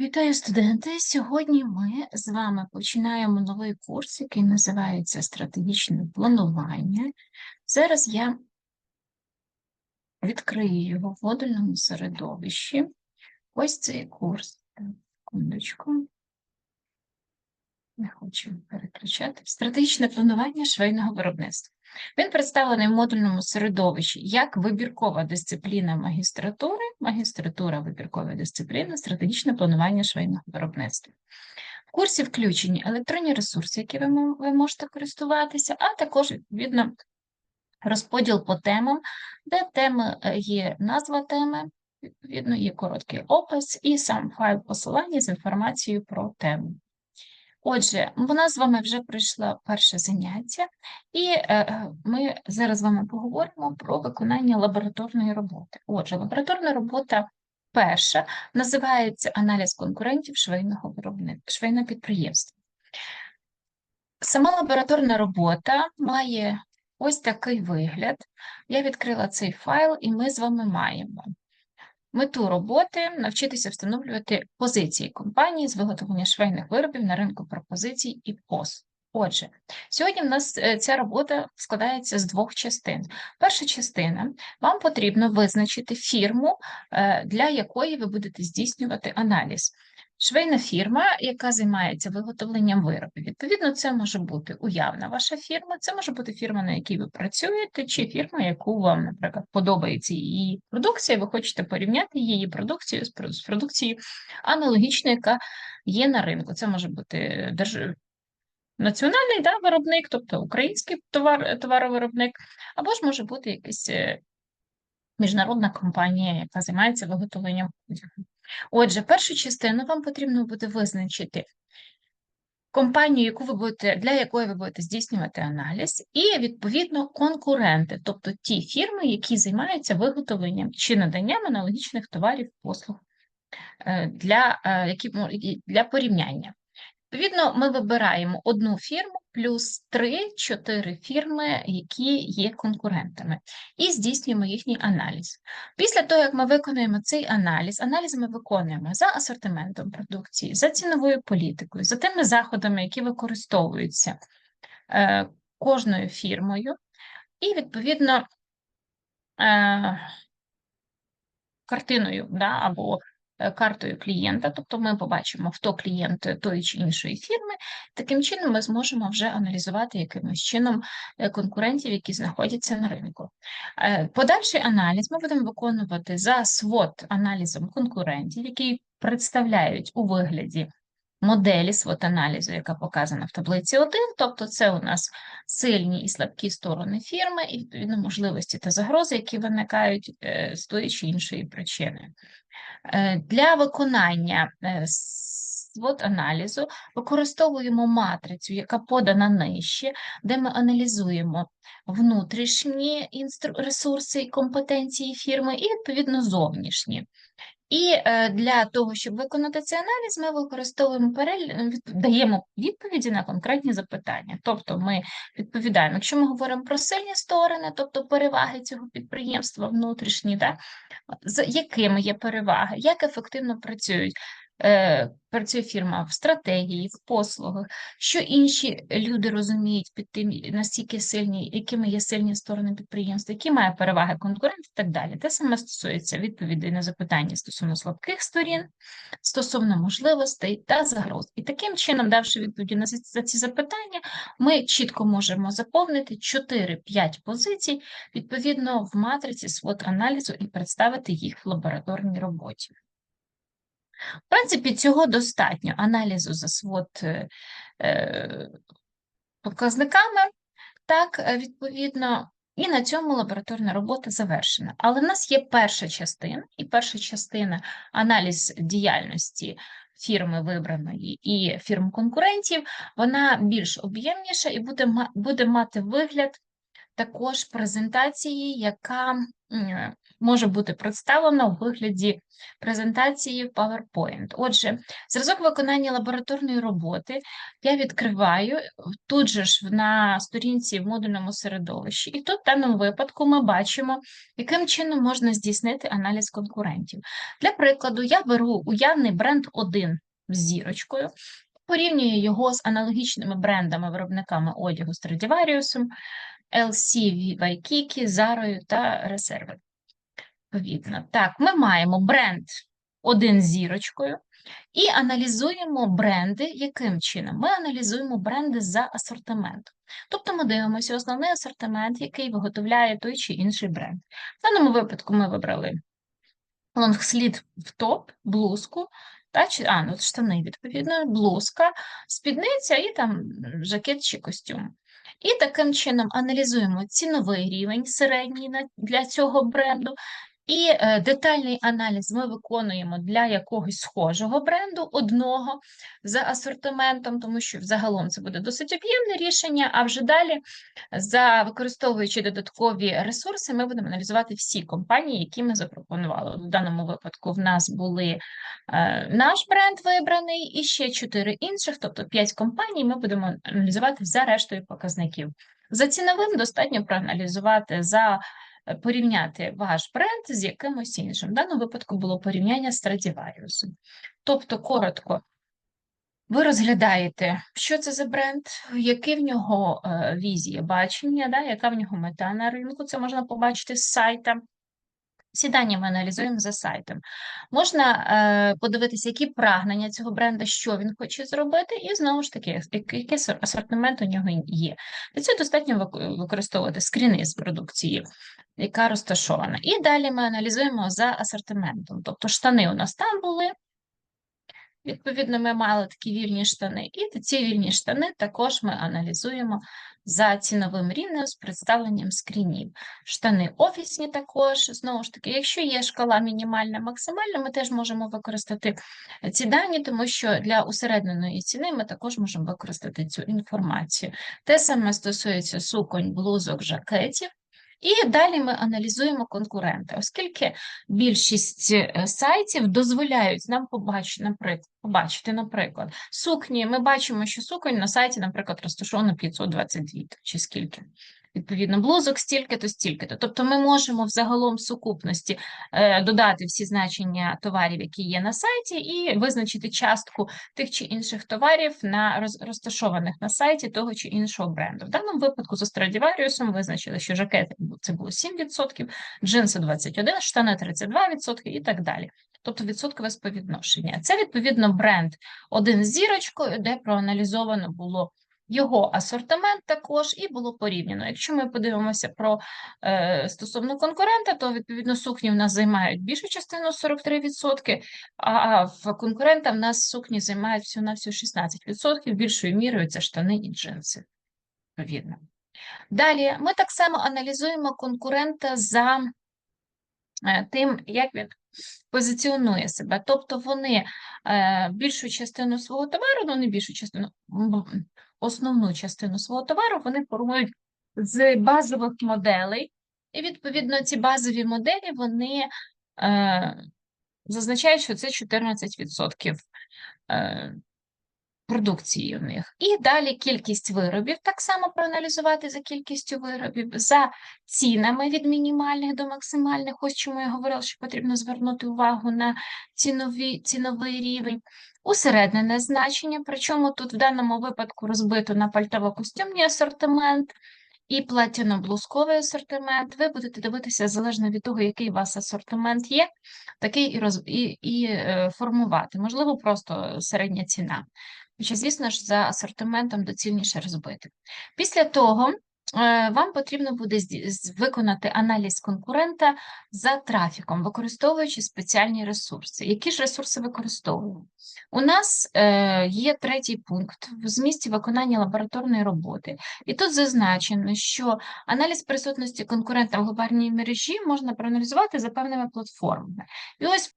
Вітаю студенти! Сьогодні ми з вами починаємо новий курс, який називається Стратегічне планування. Зараз я відкрию його в модульному середовищі. Ось цей курс. Секундочку. Не хочу переключати. Стратегічне планування швейного виробництва. Він представлений в модульному середовищі як вибіркова дисципліна магістратури, магістратура вибіркова дисципліна, стратегічне планування швейного виробництва. В курсі включені електронні ресурси, які ви, ви можете користуватися, а також, відповідно, розподіл по темам, де теми е, є назва теми, відповідно, є короткий опис і сам файл посилання з інформацією про тему. Отже, нас з вами вже пройшло перше заняття, і е, е, ми зараз з вами поговоримо про виконання лабораторної роботи. Отже, лабораторна робота перша називається аналіз конкурентів швейного виробника, швейного підприємства. Сама лабораторна робота має ось такий вигляд. Я відкрила цей файл, і ми з вами маємо Мету роботи навчитися встановлювати позиції компанії з виготовлення швейних виробів на ринку пропозицій і пост. Отже, сьогодні в нас е, ця робота складається з двох частин. Перша частина вам потрібно визначити фірму, е, для якої ви будете здійснювати аналіз. Швейна фірма, яка займається виготовленням виробів. Відповідно, це може бути уявна ваша фірма, це може бути фірма, на якій ви працюєте, чи фірма, яку вам, наприклад, подобається її продукція, ви хочете порівняти її продукцію з продукцією аналогічною, яка є на ринку. Це може бути держ... національний да, виробник, тобто український товар, товаровиробник, або ж може бути якась е, міжнародна компанія, яка займається виготовленням одягу. Отже, першу частину вам потрібно буде визначити компанію, яку ви будете, для якої ви будете здійснювати аналіз, і відповідно конкуренти, тобто ті фірми, які займаються виготовленням чи наданням аналогічних товарів послуг е, для, е, мо- для порівняння. Відповідно, ми вибираємо одну фірму плюс 3-4 фірми, які є конкурентами, і здійснюємо їхній аналіз. Після того, як ми виконуємо цей аналіз, аналіз ми виконуємо за асортиментом продукції, за ціновою політикою, за тими заходами, які використовуються е, кожною фірмою, і відповідно е, картиною да, або картою клієнта, тобто ми побачимо, хто клієнт тої чи іншої фірми. Таким чином, ми зможемо вже аналізувати якимось чином е, конкурентів, які знаходяться на ринку. Е, Подальший аналіз ми будемо виконувати за свод аналізом конкурентів, який представляють у вигляді моделі swot аналізу, яка показана в таблиці 1, тобто це у нас сильні і слабкі сторони фірми, і відповідно можливості та загрози, які виникають е, з тої чи іншої причини. Е, Для виконання е, свот аналізу використовуємо матрицю, яка подана нижче, де ми аналізуємо внутрішні ресурси і компетенції фірми, і відповідно зовнішні. І е, для того, щоб виконати цей аналіз, ми використовуємо перелік, даємо відповіді на конкретні запитання. Тобто ми відповідаємо, якщо ми говоримо про сильні сторони, тобто переваги цього підприємства внутрішні, да, з якими є переваги, як ефективно працюють. Е, Працює фірма в стратегії, в послугах, що інші люди розуміють під тим, настільки сильні, якими є сильні сторони підприємства, які має переваги конкурент і так далі. Те саме стосується відповідей на запитання стосовно слабких сторін, стосовно можливостей та загроз. І таким чином, давши відповіді на ці запитання, ми чітко можемо заповнити 4-5 позицій відповідно в матриці свод аналізу і представити їх в лабораторній роботі. В принципі, цього достатньо аналізу за свод е, е, показниками, так, е, відповідно, і на цьому лабораторна робота завершена. Але в нас є перша частина, і перша частина аналіз діяльності фірми вибраної і фірм конкурентів, вона більш об'ємніша і буде, буде мати вигляд також презентації, яка може бути представлена у вигляді презентації PowerPoint. Отже, зразок виконання лабораторної роботи я відкриваю тут же ж на сторінці в модульному середовищі, і тут в даному випадку ми бачимо, яким чином можна здійснити аналіз конкурентів. Для прикладу, я беру уявний бренд 1 з зірочкою, порівнюю його з аналогічними брендами виробниками одягу Stradivarius, LC, Waikiki, Zara та Reserve. Відповідно. Так, ми маємо бренд один зірочкою і аналізуємо бренди. Яким чином? Ми аналізуємо бренди за асортиментом. Тобто ми дивимося основний асортимент, який виготовляє той чи інший бренд. В даному випадку ми вибрали лонгслід в топ, блузку, та, чи, а, ну, штани, відповідно, блузка, спідниця і там жакет чи костюм. І таким чином аналізуємо ціновий рівень середній для цього бренду, і е, детальний аналіз ми виконуємо для якогось схожого бренду, одного за асортиментом, тому що взагалом це буде досить об'ємне рішення, а вже далі, за використовуючи додаткові ресурси, ми будемо аналізувати всі компанії, які ми запропонували. В даному випадку в нас були е, наш бренд вибраний і ще чотири інших, тобто п'ять компаній, ми будемо аналізувати за рештою показників. За ціновим достатньо проаналізувати за порівняти ваш бренд з якимось іншим. В даному випадку було порівняння з Stradivarius. Тобто, коротко, ви розглядаєте, що це за бренд, які в нього е, візія бачення, да, яка в нього мета на ринку, це можна побачити з сайта. Всі дані ми аналізуємо за сайтом. Можна е, подивитися, які прагнення цього бренда, що він хоче зробити, і знову ж таки, який асортимент у нього є. Для цього достатньо використовувати скріни з продукції, яка розташована. І далі ми аналізуємо за асортиментом. Тобто штани у нас там були. Відповідно, ми мали такі вільні штани, і ці вільні штани також ми аналізуємо за ціновим рівнем з представленням скрінів. Штани офісні також, знову ж таки, якщо є шкала мінімальна, максимальна, ми теж можемо використати ці дані, тому що для усередненої ціни ми також можемо використати цю інформацію. Те саме стосується суконь, блузок, жакетів. І далі ми аналізуємо конкуренти, оскільки більшість е, сайтів дозволяють нам побачити, наприклад, побачити, наприклад, сукні. Ми бачимо, що суконь на сайті, наприклад, розташовано 522 чи скільки. Відповідно, блузок стільки-то, стільки-то. Тобто ми можемо взагалом в сукупності е, додати всі значення товарів, які є на сайті, і визначити частку тих чи інших товарів на роз, розташованих на сайті того чи іншого бренду. В даному випадку за Stradivarius визначили, що жакети це було 7%, джинси 21%, штани 32% і так далі. Тобто відсоткове співвідношення. Це відповідно бренд один з зірочкою, де проаналізовано було його асортимент також і було порівняно. Якщо ми подивимося про е, стосовно конкурента, то відповідно сукні в нас займають більшу частину 43%, а в конкурента в нас сукні займають всього на всього 16%, більшою мірою це штани і джинси. Відповідно. Далі ми так само аналізуємо конкурента за е, тим, як він позиціонує себе. Тобто вони е, більшу частину свого товару, ну не більшу частину, основну частину свого товару вони формують з базових моделей. І відповідно ці базові моделі вони е, зазначають, що це 14% е, продукції у них. І далі кількість виробів, так само проаналізувати за кількістю виробів, за цінами від мінімальних до максимальних. Ось чому я говорила, що потрібно звернути увагу на цінові, ціновий рівень. Усереднене значення, причому тут в даному випадку розбито на пальтово-костюмний асортимент і платяно-блузковий асортимент. Ви будете дивитися залежно від того, який у вас асортимент є, такий і, роз... і, і е, формувати. Можливо, просто середня ціна. Хоча, звісно ж, за асортиментом доцільніше розбити. Після того вам потрібно буде виконати аналіз конкурента за трафіком, використовуючи спеціальні ресурси. Які ж ресурси використовуємо? У нас е, є третій пункт в змісті виконання лабораторної роботи. І тут зазначено, що аналіз присутності конкурента в глобальній мережі можна проаналізувати за певними платформами. І ось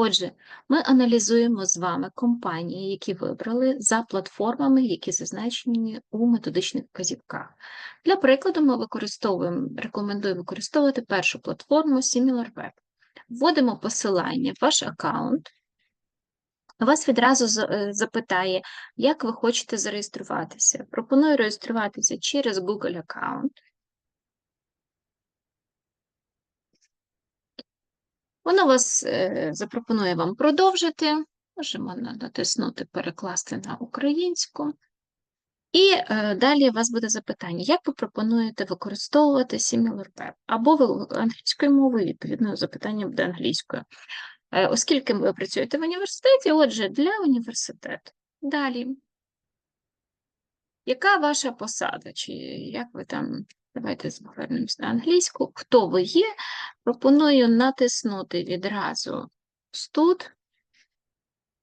Отже, ми аналізуємо з вами компанії, які вибрали за платформами, які зазначені у методичних вказівках. Для прикладу, ми використовуємо, рекомендуємо використовувати першу платформу SimilarWeb. Вводимо посилання в ваш аккаунт. Вас відразу е, запитає, як ви хочете зареєструватися. Пропоную реєструватися через Google аккаунт. Воно вас е, запропонує вам продовжити. Можемо натиснути Перекласти на українську. І е, далі у вас буде запитання, як ви пропонуєте використовувати SimilarWeb? Або ви англійською мовою, відповідно, запитання буде англійською. Е, оскільки ви працюєте в університеті, отже, для університету. Далі. Яка ваша посада? Чи як ви там Давайте звернемось на англійську. Хто ви є? Пропоную натиснути відразу студ,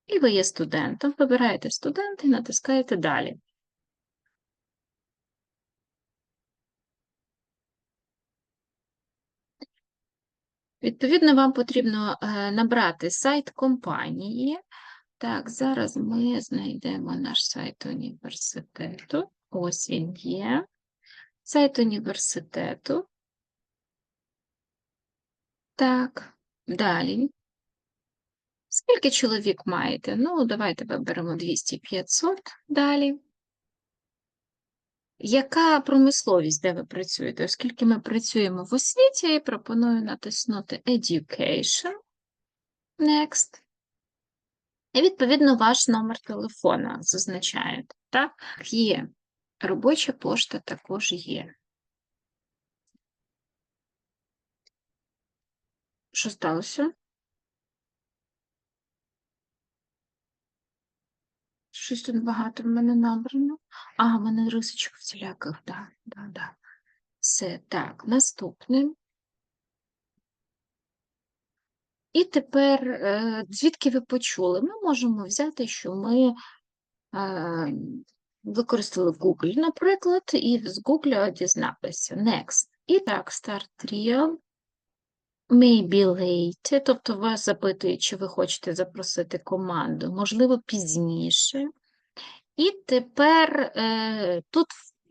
і ви є студентом. Вибираєте студент і натискаєте далі. Відповідно, вам потрібно е, набрати сайт компанії. Так, зараз ми знайдемо наш сайт університету. Ось він є сайт університету. Так, далі. Скільки чоловік маєте? Ну, давайте виберемо 200-500. Далі. Яка промисловість, де ви працюєте? Оскільки ми працюємо в освіті, я пропоную натиснути Education. Next. І, відповідно, ваш номер телефона зазначаєте. Так, є Робоча пошта також є. Що сталося? Щось тут багато в мене набрано. А, в мене рисочок всіляких, да, да, да. Все, так, наступне. І тепер, е, звідки ви почули? Ми можемо взяти, що ми е, використали Google, наприклад, і з Google дізналися. Next. І так, start trial. Maybe late, тобто вас запитують, чи ви хочете запросити команду, можливо, пізніше. І тепер е, тут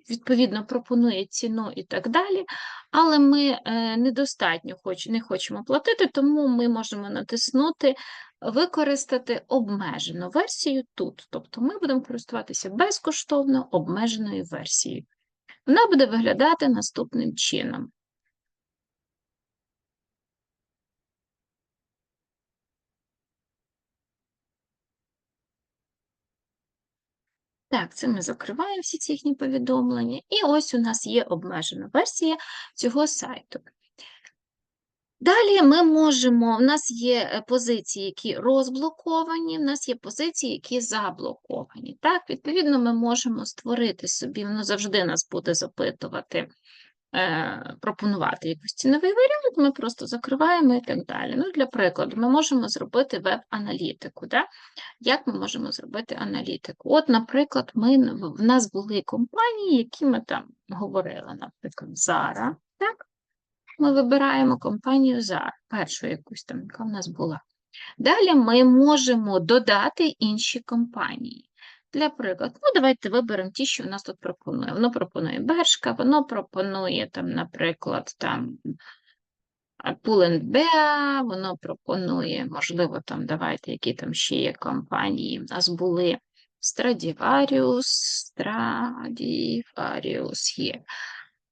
відповідно пропонує ціну і так далі, але ми е, недостатньо хоч, не хочемо платити, тому ми можемо натиснути використати обмежену версію тут. Тобто ми будемо користуватися безкоштовно обмеженою версією. Вона буде виглядати наступним чином. Так, це ми закриваємо всі ці їхні повідомлення. І ось у нас є обмежена версія цього сайту. Далі ми можемо, в нас є е, позиції, які розблоковані, в нас є позиції, які заблоковані. Так, Відповідно, ми можемо створити собі, воно завжди нас буде запитувати, е, пропонувати якийсь ціновий варіант, ми просто закриваємо і так далі. Ну, Для прикладу, ми можемо зробити веб-аналітику. Да? Як ми можемо зробити аналітику? От, наприклад, ми, в нас були компанії, які ми там говорили, наприклад, Zara, так? Ми вибираємо компанію за першу якусь там, яка в нас була. Далі ми можемо додати інші компанії. Для прикладу, ну, давайте виберемо ті, що у нас тут пропонує. Воно пропонує Бершка, воно пропонує, там, наприклад, там Pull&Bear, воно пропонує, можливо, там, давайте, які там ще є компанії. У нас були Stradivarius, Stradivarius є.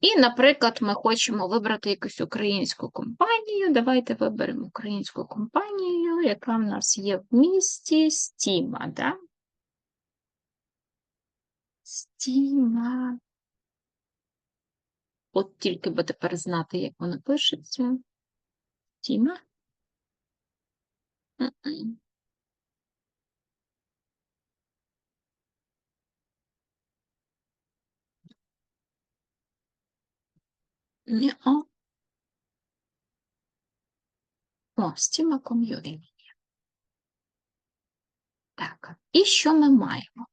І, наприклад, ми хочемо вибрати якусь українську компанію. Давайте виберемо українську компанію, яка в нас є в місті Стіма. Да? Стіма. От тільки би тепер знати, як воно пишеться. Стіма. Не о. О, стіма ком'юнінг. Так, і що ми маємо?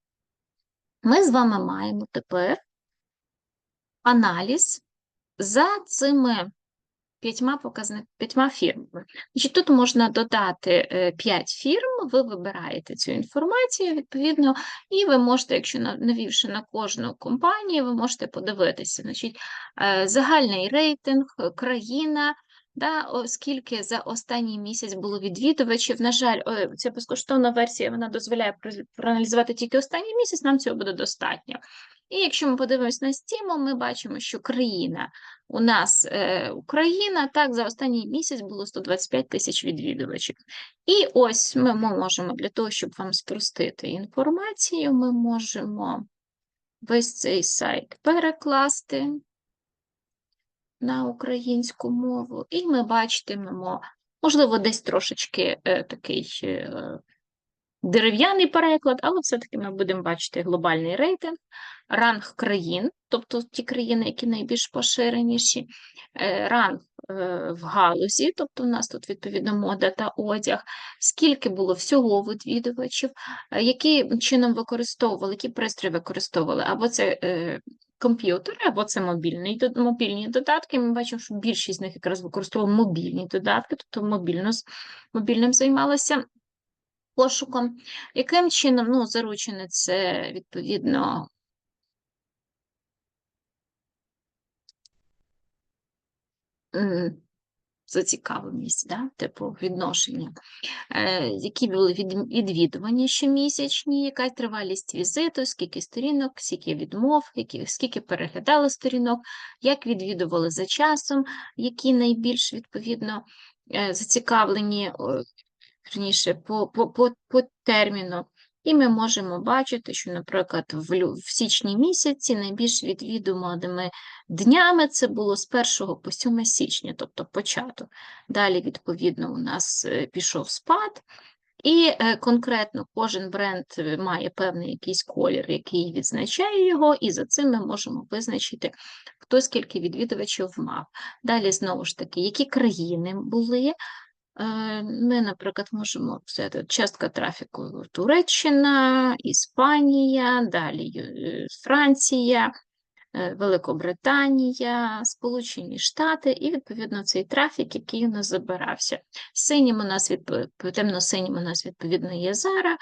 Ми з вами маємо тепер аналіз за цими п'ятьма показник, п'ятьма фірмами. Значить, тут можна додати е, п'ять фірм, ви вибираєте цю інформацію відповідно, і ви можете, якщо на- навівши на кожну компанію, ви можете подивитися. Значить, е, загальний рейтинг, е, країна. Да, оскільки за останній місяць було відвідувачів, на жаль, ця безкоштовна версія вона дозволяє проаналізувати тільки останній місяць, нам цього буде достатньо. І якщо ми подивимось на Steam, ми бачимо, що країна у нас е, Україна так за останній місяць було 125 тисяч відвідувачів. І ось ми, можемо для того, щоб вам спростити інформацію, ми можемо весь цей сайт перекласти на українську мову, і ми бачитимемо, можливо, десь трошечки е, такий е, дерев'яний переклад, але все-таки ми будемо бачити глобальний рейтинг, ранг країн, тобто ті країни, які найбільш поширеніші, е, ранг е, в галузі, тобто у нас тут відповідно мода та одяг, скільки було всього відвідувачів, е, яким чином використовували, які пристрої використовували, або це комп'ютери, або це мобільний, дод- мобільні додатки. Ми бачимо, що більшість з них якраз використовували мобільні додатки, тобто мобільно, мобільним займалися пошуком. Яким чином, ну, заручене це відповідно. Зацікавленість, да? типу відношення, е, які були від- відвідування щомісячні, яка тривалість візиту, скільки сторінок, скільки відмов, які, скільки переглядали сторінок, як відвідували за часом, які найбільш відповідно е, зацікавлені, верніше, по, по, по, по терміну. І ми можемо бачити, що, наприклад, в, в січні місяці найбільш відвідуваними днями це було з 1 по 7 січня, тобто початок. Далі, відповідно, у нас е, пішов спад, і е, конкретно кожен бренд е, має певний якийсь колір, який відзначає його, і за цим ми можемо визначити, хто скільки відвідувачів мав. Далі, знову ж таки, які країни були. Е, Ми, наприклад, можемо взяти частка трафіку Туреччина, Іспанія, далі е, Франція, е, Великобританія, Сполучені Штати, і відповідно цей трафік, який у нас забирався. Синім у нас відп- темно-синім у нас відповідно є у-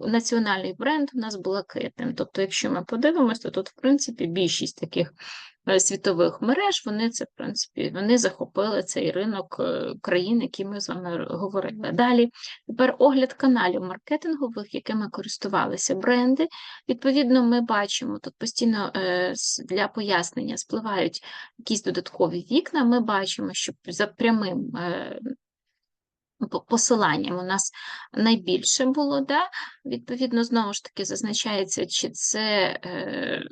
національний бренд у нас блакитним. Тобто, якщо ми подивимося, то тут, в принципі, більшість таких е, світових мереж, вони це, в принципі, вони захопили цей ринок е, країн, які ми з вами говорили. Далі, тепер огляд каналів маркетингових, якими користувалися бренди. Відповідно, ми бачимо тут постійно е, для пояснення спливають якісь додаткові вікна. Ми бачимо, що за прямим е, посиланням у нас найбільше було, да? відповідно, знову ж таки зазначається, чи це е,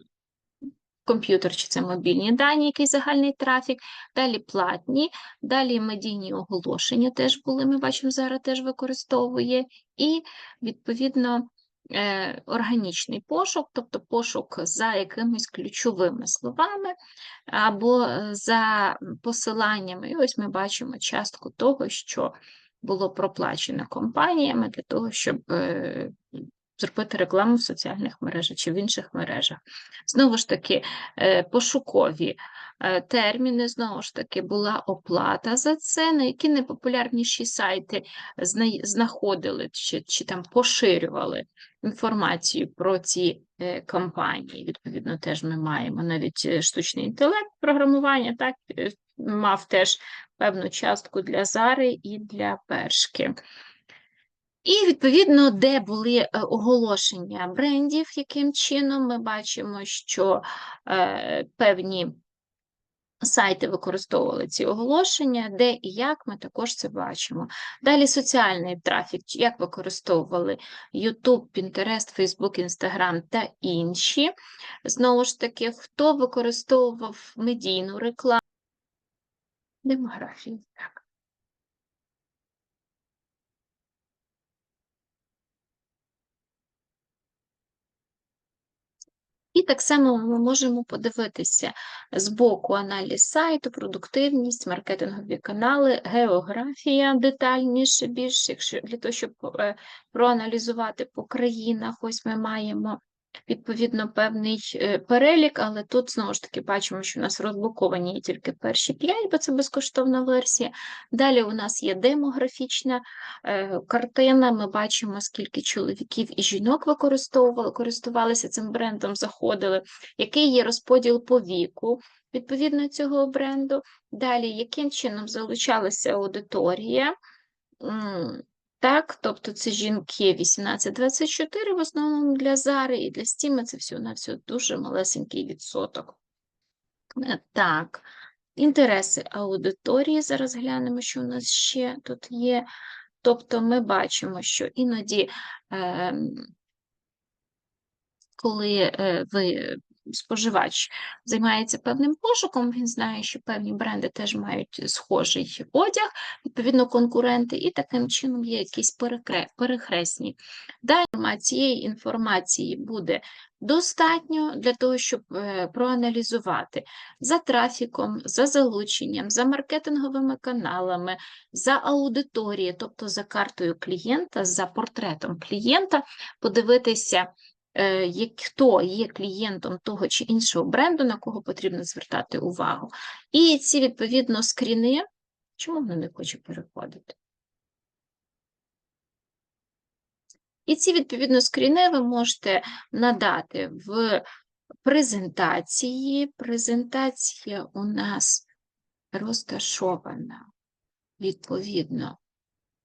комп'ютер, чи це мобільні дані, який загальний трафік, далі платні, далі медійні оголошення теж були, ми бачимо, зараз теж використовує, і відповідно. е, Органічний пошук, тобто пошук за якимись ключовими словами або е, за посиланнями. І ось ми бачимо частку того, що було проплачено компаніями для того, щоб е, зробити рекламу в соціальних мережах чи в інших мережах. Знову ж таки, е, пошукові е, терміни, знову ж таки, була оплата за це, на які найпопулярніші сайти зна- знаходили чи, чи там поширювали інформацію про ці компанії. Відповідно, теж ми маємо навіть штучний інтелект, програмування, так, мав теж певну частку для Зари і для Першки. І, відповідно, де були е, оголошення брендів, яким чином ми бачимо, що е, певні сайти використовували ці оголошення, де і як ми також це бачимо. Далі соціальний трафік, як використовували YouTube, Pinterest, Facebook, Instagram та інші. Знову ж таки, хто використовував медійну рекламу, демографію. Так. І так само ми можемо подивитися з боку аналіз сайту, продуктивність, маркетингові канали, географія детальніше більше, якщо для того, щоб е, проаналізувати по країнах, ось ми маємо відповідно певний е, перелік, але тут знову ж таки бачимо, що у нас розблоковані тільки перші 5, бо це безкоштовна версія. Далі у нас є демографічна е, картина. Ми бачимо, скільки чоловіків і жінок використовували, користувалися цим брендом, заходили, який є розподіл по віку відповідно цього бренду. Далі, яким чином залучалася аудиторія. Так, тобто це жінки 18-24 в основному для Зари і для Стіми це всього на всього дуже малесенький відсоток. Е, Так, інтереси аудиторії. Зараз глянемо, що у нас ще тут є. Тобто ми бачимо, що іноді, ем, коли е, ви споживач займається певним пошуком, він знає, що певні бренди теж мають схожий одяг, відповідно, конкуренти, і таким чином є якісь перехресні. Далі цієї інформації буде достатньо для того, щоб е, проаналізувати за трафіком, за залученням, за маркетинговими каналами, за аудиторією, тобто за картою клієнта, за портретом клієнта, подивитися хто є клієнтом того чи іншого бренду, на кого потрібно звертати увагу. І ці відповідно скріни, чому воно не хоче переходити? І ці відповідно скріни ви можете надати в презентації. Презентація у нас розташована відповідно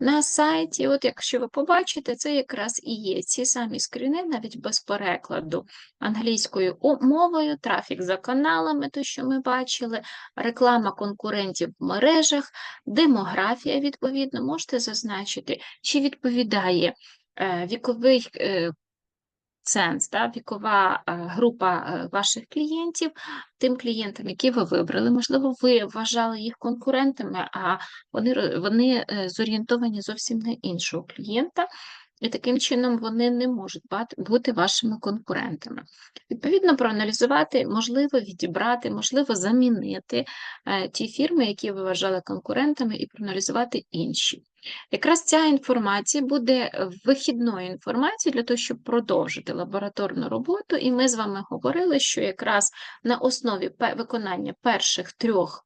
на сайті. От якщо ви побачите, це якраз і є ці самі скріни, навіть без перекладу англійською мовою, трафік за каналами, то що ми бачили, реклама конкурентів в мережах, демографія, відповідно, можете зазначити, чи відповідає е, віковий ценз, да, вікова е, група е, ваших клієнтів тим клієнтам, які ви вибрали. Можливо, ви вважали їх конкурентами, а вони, вони е, зорієнтовані зовсім на іншого клієнта. І таким чином вони не можуть бути вашими конкурентами. Відповідно, проаналізувати, можливо, відібрати, можливо, замінити ті фірми, які ви вважали конкурентами, і проаналізувати інші. Якраз ця інформація буде е, вихідною інформацією для того, щоб продовжити лабораторну роботу. І ми з вами говорили, що якраз на основі виконання перших трьох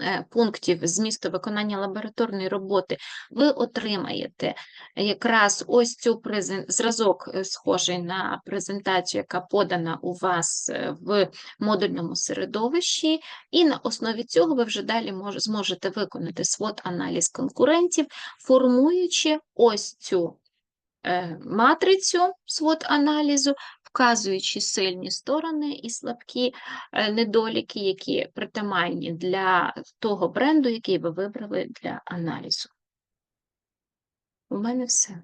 е, пунктів змісту виконання лабораторної роботи ви отримаєте якраз ось цю презен... зразок е, схожий на презентацію, яка подана у вас е, в модульному середовищі, і на основі цього ви вже далі мож... зможете виконати свот-аналіз конкурентів, формуючи ось цю матрицю свот-аналізу, вказуючи сильні сторони і слабкі е, недоліки, які притаманні для того бренду, який ви вибрали для аналізу. У мене все.